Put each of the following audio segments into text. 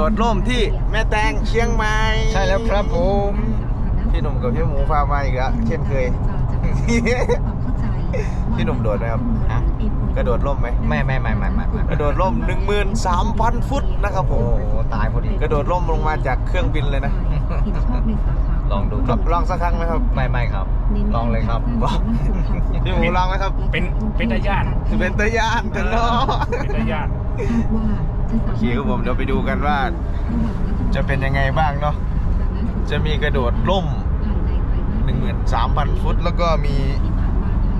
ดดร่มที่แม่แตงเชียงใหม่ใช่แล้วครับผมพี่หนุ่มกับพี่หมูพามาอีกแล้วเช่นเคย พี่หนุ่มโดดไหมครับฮะกระโดดร่มไหมไม่ไม่ไม่ไม่ไม่ไม่กระโดดร่ม13,000ฟุตนะครับผโอ้มโหตายพอดีกระโดดร่มลงมาจากเครื่องบินเลยนะ ลองดูครับลองสักครั้งไหมครับไม่ไม่ครับ ลองเลยครับพี่หมูลองไหมครับ เป็นเป็นตาญาติเป็นตะยานกันเนาะเป็นตาญาติ โอเคครับผมเดี๋ยวไปดูกันว่า จะเป็นยังไงบ้างเนาะจะมีกระโดดร่ม 13,000 ฟุต แล้วก็มี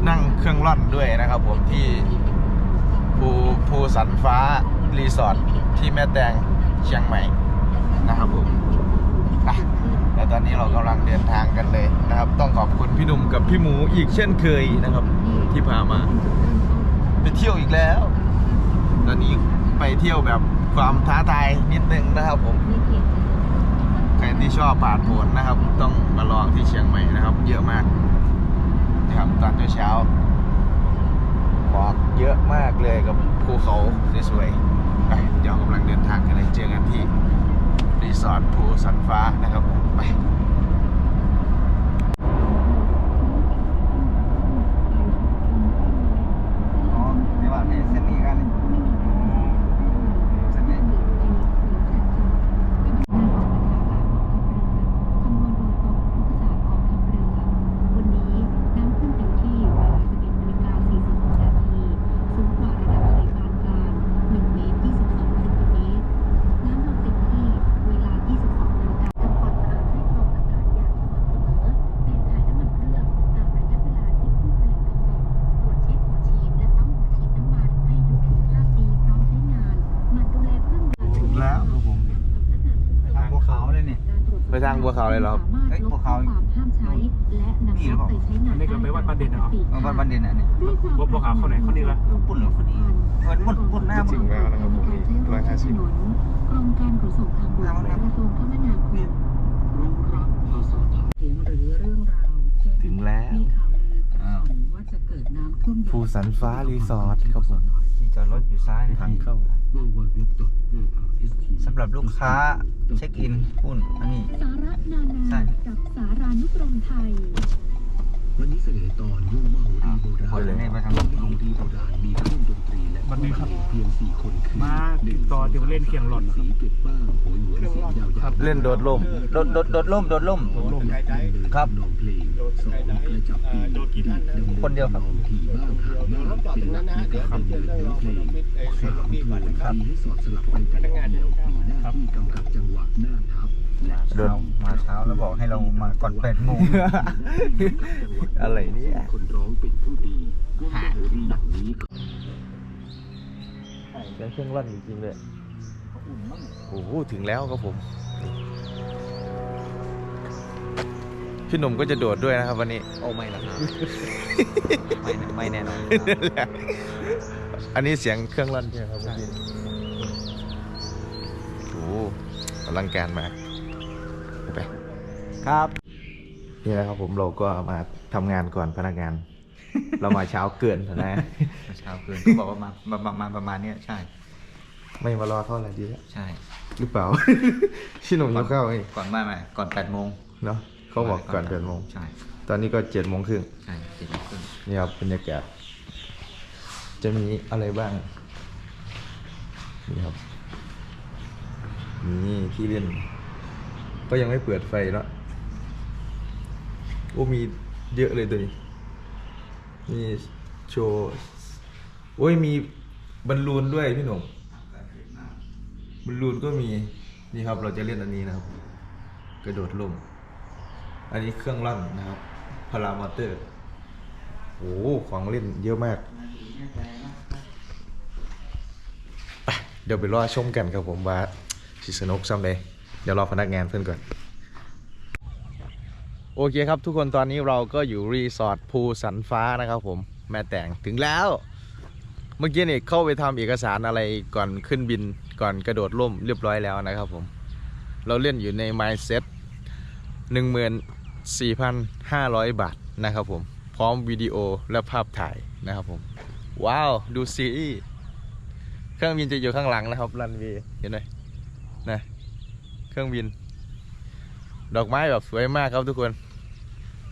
นั่งเครื่องร่อนด้วยนะครับผมที่ภูภูสันฟ้า รีสอร์ทที่แม่แตงเชียงใหม่นะครับผมอะแล้วตอนนี้เรากำลังเดินทางกันเลยนะครับ ต้องขอบคุณพี่หนุ่มกับพี่หมูอีกเช่นเคยนะครับ ที่พามา ไปเที่ยวอีกแล้ว ตอนนี้ไปเที่ยวแบบความท้าทายนิดนึงนะครับผมใครที่ชอบผ่านผลนะครับ ต้องมาลองที่เชียงใหม่นะครับ เยอะมากนะครับตอนเช้าหมอกเยอะมากเลยกับภูเขาสวยๆไปเดี๋ยวกำลังเดินทางกันเลยเจอกันที่รีสอร์ทภูสันฟ้านะครับผมไปอ๋อไม่ว่าในเส้นนี้กันเส้นนี้ วันนี้น้ำขึ้นเต็มที่เวลา11นาฬิกา46นาทีสูงกว่าระดับทะเลปานกลาง1เมตร22เซนติเมตร น้ำลงเต็มที่เวลา 22นาฬิกาทำความสะอาดให้กรองอากาศอย่างสม่ำเสมอเปลี่ยนถ่ายน้ำมันเครื่องตามระยะเวลาที่ผู้ผลิตกำหนดตรวจเช็คหัวฉีดและปั๊มหัวฉีดน้ำมันให้อยู่ในสภาพดีพร้อมใช้งานหมั่นดูแลเครื่องยนต์ ถึงแล้วครับผม ทางภูเขาเลยเนี่ย ไปทางบัวขาวเลยเหรอครับเอ้ยบัวขาวความห้ามใช้และนำนี่หรือเปล่าไปใช้งานอันนี้ก็ไปวัดประเด็นนะครับเออวัดประเด็นอันนี้บัวบัวขาวเข้าไหนเข้านี่ละปุ่นเหรอคนนี้เออปุ่นปุ่นหน้าจริงแล้วนะครับผมนี่150กรมการขนส่งทางบกและกระทรวงคมนาคมรู้ครับภาษาไทยหรือเรื่องราวเช่นถึงแล้วมีข่าวลือกระส่อนว่าจะ เกิดน้ำท่วมใหญ่ภูสันฟ้ารีสอร์ทครับผมที่จอดรถอยู่ซ้ายนะทางเข้า สำหรับลูกค้าเช็คอินปุ่นอันนี้ สาระนาใช่นากับสารานุกรมไทย วันนี้เสนอตอนยุ่งมโหรีโบราณไปเลยนี่ไปทางนู้นโหรีโบราณมีเครื่องดนตรีและวันนี้ครับเพียงสี่คนคือมาติดต่อเดี๋ยวเล่นเคียงหล่อนนะคสีรับเก็บบ้างโหยหวนเสียงยาวๆเล่นโดดร่มโดดโดดโดดล่มโดดล่มลมครับนองเพลงสองกระจับปีดำนิคนเดียวครับ นองทีบ้างหางบ้างเป็นหลักในการดำเนินเนื้อเพลงสามโทนทีให้สอดสลับไปแต่ละเดียวมีหน้าที่กำกับจังหวะหน้าทับ และโดดมาเช้าแล้วบอกให้เรามาก่อนแปดโมงอะไรเนี่ยคนร้องเป็นผู้ดีร่วมโหรีอย่างนี้เป็นเครื่องร่อนจริงๆเลยโอ้โหถึงแล้วครับผม พี่หนุ่มก็จะโดดด้วยนะครับวันนี้โอ้ไม่ละครับไม่ไม่แน่นอนอันนี้เสียงเครื่องร่อนใช่ไหมครับเมื่อกี้โอ้โหอลังการมาก ไปครับ นี่นะครับผมเราก็มาทำงานก่อนพนักงาน เรามาเช้าเกินนะ เช้าเกินเขาบอกว่ามามามามาประมาณเนี้ยใช่ ไม่มารอเข้าอะไรดีแล้วใช่หรือเปล่าพี่หนุ่มยังเข้าไงก่อนไม่ไม่ก่อนแปดโมงเนาะเขาบอกก่อนเดินโมงใช่ ตอนนี้ก็เจ็ดโมงครึ่งใช่เจ็ดโมงครึ่งนี่ครับบรรยากาศจะมีอะไรบ้าง นี่ครับ นี่ที่เล่น ก็ยังไม่เปิดไฟเนาะโอ้มีเยอะเลยตัวนี้นี่โชว์โอ้ยมีบอลลูนด้วยพี่หนุ่มบอลลูนก็มีนี่ครับเราจะเล่นอันนี้นะครับ กระโดดล่มอันนี้เครื่องลั่นนะครับพารามอเตอร์โอ้โหของเล่นเยอะมาก เดี๋ยวไปรอชมกันครับผมว่าสิสนุกซ้ำเลย เดี๋ยวรอพนักงานเพื่นก่อน โอเคครับทุกคนตอนนี้เราก็อยู่รีสอร์ทภูสันฟ้านะครับผมแม่แต่งถึงแล้ว เมื่อกี้นี่เข้าไปทำเอกสารอะไรก่อนขึ้นบินก่อนกระโดดร่มเรียบร้อยแล้วนะครับผม เราเล่นอยู่ใน mindset 14,500 บาทนะครับผม พร้อมวิดีโอและภาพถ่ายนะครับผม ว้าว ดูซีรีส์เครื่องบินจะอยู่ข้างหลังนะครับ รันวย์เห็นไหมนะ เครื่องบิน ดอกไม้แบบสวยมากครับทุกคน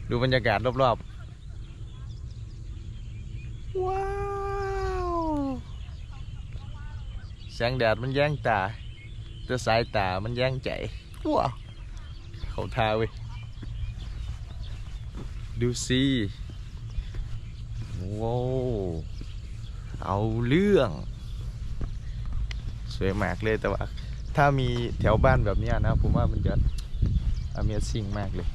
ดูบรรยากาศรอบๆ ว้าว แสงแดดมันแย่งตาแต่สายตามันแย่งใจว้าวเขาทาเว้ยดูสิว้าวเอาเรื่อง สวยมากเลยแต่ว่า ถ้ามีแถวบ้านแบบนี้นะ ผมว่ามันจะ Amazing มากเลย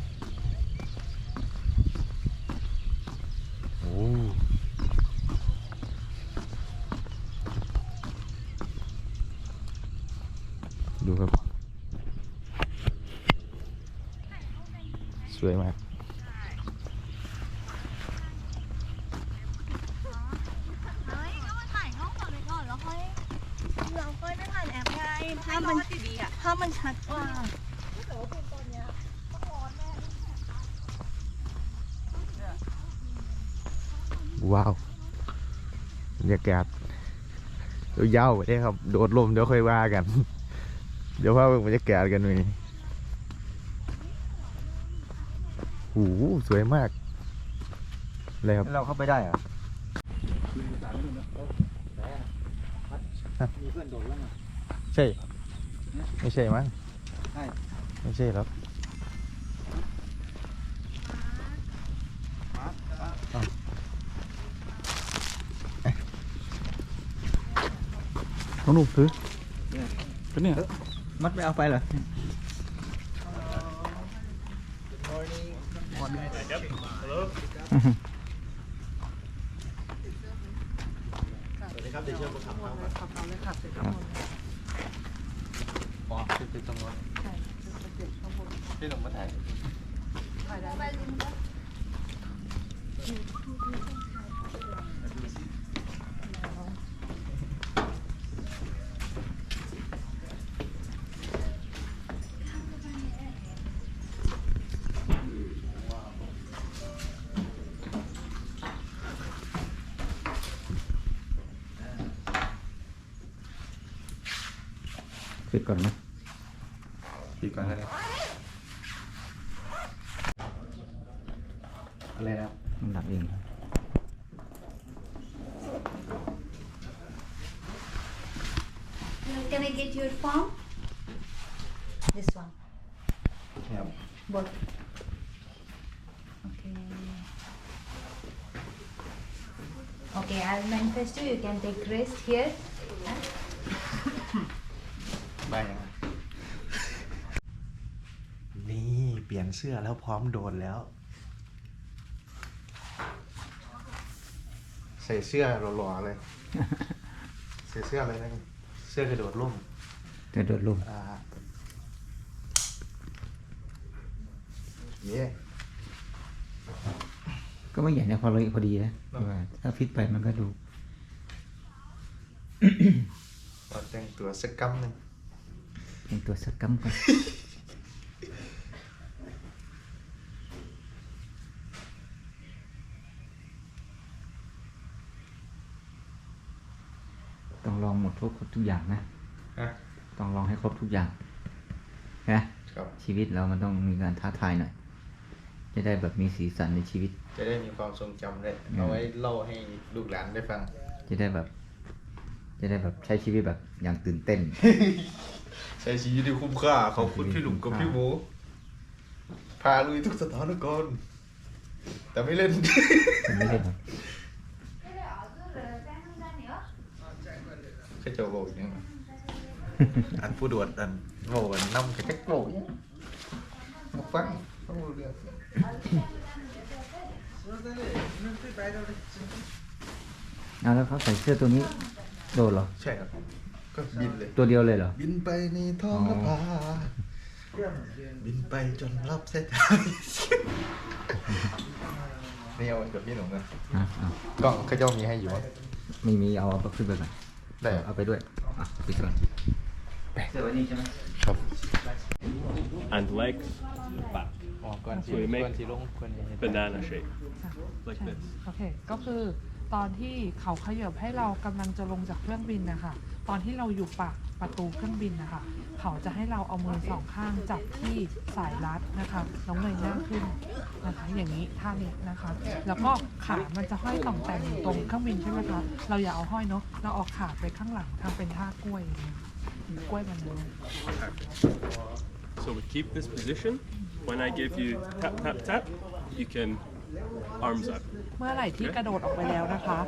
โอ้ดูครับ สวยมาก เฮ้ยก็มาถ่ายห้องก่อนไปก่อนแล้วค่อยเราค่อยไปถ่ายแอปไงภาพมันดีอะภาพมันชัดกว่า ว้าวบรรยากาศเดี๋ยวยาวไปได้ครับ โดดลมเดี๋ยวค่อยว่ากัน เดี๋ยวว่าบรรยากาศกันหน่อยโอ้โหสวยมากเลยครับ เราเข้าไปได้เหรอมีเพื่อนโดดแล้วไงใช่ ไม่ใช่มั้งใช่ไม่ใช่หรอกอ้าวเอ๊ะ เอาหนูถือเป็นเนี่ยมัดไม่เอาไปเหรออ๋อ ปิดก่อนนะ พี่ก่อนเลยอะไรนะ มันหลับเอง Can I get your phone This one ครับ both Okay Okay I'll manifest you you can take rest here ลี่ยนเสื้อแล้วพร้อมโดนแล้ว ใส่เสื้อหล่อๆเลย ใส่เสื้ออะไรนะเสื้อกระโดดร่มจะโดดลงอ่าเย่ก็ไม่ใหญ่นะพอเลยพอดีนะเนอะว่าถ้าฟิตไปมันก็ดูเราแต่งตัวสักกัมหนึ่งเป็นตัวสกัมกันต้อง ลองหมดทุกทุกอย่างนะฮะต้องลองให้ครบทุกอย่างนะครับชีวิตเรามันต้องมีการท้าทายหน่อย จะได้แบบมีสีสันในชีวิต จะได้มีความทรงจำได้อืมเอาไว้เล่าให้ลูกหลานได้ฟัง จะได้แบบ จะได้แบบใช้ชีวิตแบบอย่างตื่นเต้น ใช้ชีวิตที่คุ้มค่าขอบคุณพี่หลุมกับพี่หมูพาลุยทุกสถานการณ์แต่ไม่เล่นมันไม่เล่น หรอกก็จะบอกอย่างนั้นอันผู้ดวดอันโง่กันน้ำกระแทกโง่ยังมาฟังฟังรู้เรื่องเอาแล้วเขาใส่เสื้อตัวนี้โดดเหรอ ใช่ครับ ก็บินเลย ตัวเดียวเลยเหรอ บินไปในท้องนภาบินไปจนรับสายตานี่เอากับพี่หนุ่มนะอะเอากล้องเขาเจ้ามีให้อยู่มั้งไม่มีเอาเอาขึ้นไปก่อน ได้เหรอเอาไปด้วยอะปิดก่อนเสื้อไว้นี่ใช่ไหมครับ and legs back. อ๋อก่อนสิ So we make ก่อนสิลงก่อนสิเฮ็ด banana shape like ใช่ this. โอเค ก็คือตอนที่เขาขยับให้เรากำลังจะลงจากเครื่องบินนะคะ ตอนที่เราอยู่ปาก ประตูเครื่องบินนะคะ เขาจะให้เราเอามือสองข้างจับที่สายรัดนะคะ น้องเงยหน้าขึ้นนะคะ อย่างนี้ท่านี้นะคะ แล้วก็ขามันจะห้อยต่องแต่งอยู่ตรงเครื่องบินใช่ไหมคะ เราอย่าเอาห้อยเนาะ เราเออกขาไปข้างหลังทำเป็นท่ากล้วยอย่างเงี้ยเหมือนกล้วยมันเลย So we keep this position. When I give you tap, tap, tap, you can arms up. เมื่อไหร่ที่กระโดดออกไปแล้วนะคะ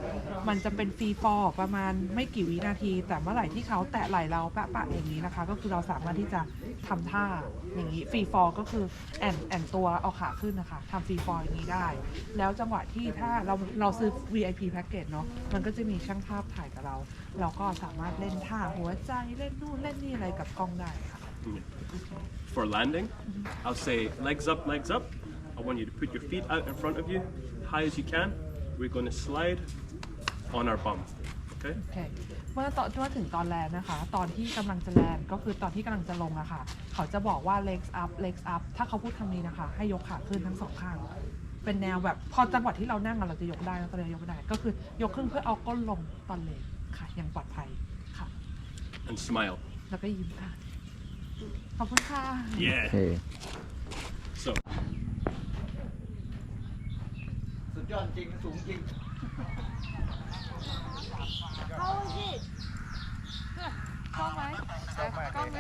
มันจะเป็นฟรีฟอร์ประมาณไม่กี่วินาที แต่เมื่อไหร่ที่เขาแตะไหล่เราปะปะอย่างนี้นะคะ ก็คือเราสามารถที่จะทำท่าอย่างนี้ฟรีฟอร์ก็คือแอนแอนตัวเอาขาขึ้นนะคะทำฟรีฟอร์อย่างนี้ได้ แล้วจังหวะที่ถ้าเราเราซื้อ VIP package เนาะมันก็จะมีช่างภาพถ่ายกับเรา เราก็สามารถเล่นท่าหัวใจเล่นนู่นเล่นนี่อะไรกับกล้องได้ค่ะ For landing, I'll say legs up, legs up. I want you to put your feet out in front of you, high as you can. We're going to slide on our bum. Okay? โอเคเมื่อตอนเมื่อถึงตอนแลนด์นะคะ ตอนที่กำลังจะแลนด์ก็คือตอนที่กำลังจะลงอะค่ะ เขาจะบอกว่า legs up legs up ถ้าเขาพูดคำนี้นะคะ ให้ยกขาขึ้นทั้งสองข้าง เป็นแนวแบบพอจังหวะที่เรานั่งอะเราจะยกได้แล้วตอนนี้ยกไม่ได้ ก็คือยกขึ้นเพื่อเอาก้นลงตอนเลนค่ะอย่างปลอดภัยค่ะ And smile. แล้วก็ยิ้มค่ะ ขอบคุณค่ะโอ Yeah. เค So สุด ยอดจริงสูงจริงเข้าสิกล้องไหมกล้องไหม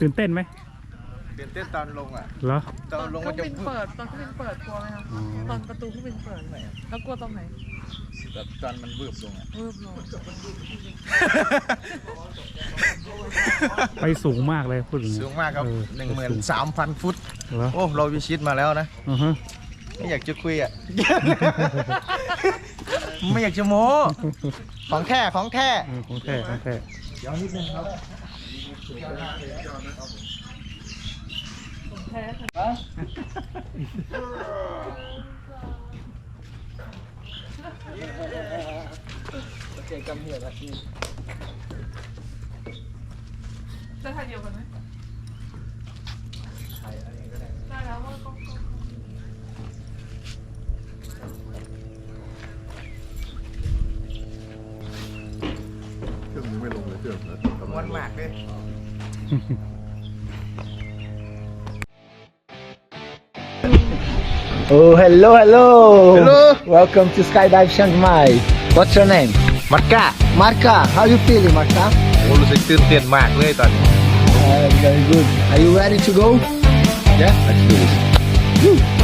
ตื่นเต้นไหมเปลี่ยนเต้นตอนลงอะเหรอตอนลงเคมัรื่นองจะบินเปิดตอนเครื่องบินเปิดกลัวไหมคะอ๋อตอนประตูเครื่องบินเปิดแล้วกลัวตรงไหนแบบตอนมันวืบลงอะวืบลง ไปสูงมากเลยพูดอย่างนี้สูงมากครับเออหนึ่งหมื่นสามพันฟุตเหรอโอ้เราวิชิตมาแล้วนะอือฮะไม่อยากจะคุยอะไม่อยากจะโม้ของแท้ของแท้เออของแท้ของแท้เดี๋ยวนิดนึงครับจะ ถ่ายเดียวกันไหมได้แล้วว่าก็วันมากเลย Oh, hello, hello. Hello. Welcome to Skydive Chiang Mai. What's your name? มัดก้า Marka. How you feeling, Marka? โอ้รู้สึกตื่นเต้นมากเลยตอนนี้ Uh, very good. Are you ready to go? Yeah, let's do this. Woo. Woo!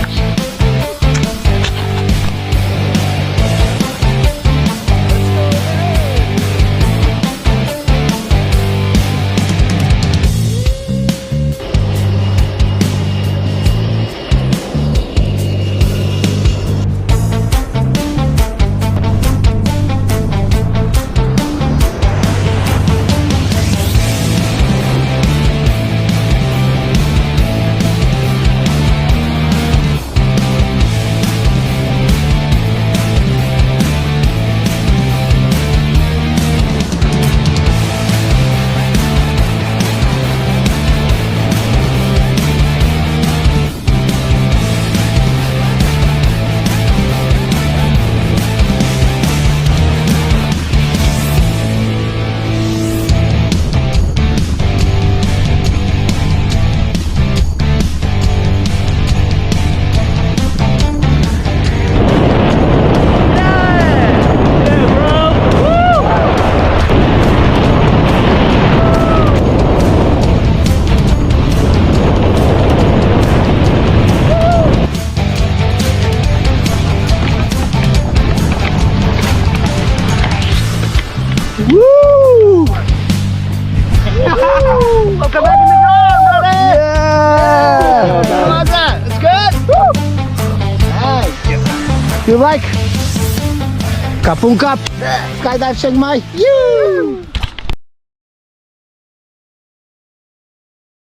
Kapungkap! Skydive Chiang Mai! my.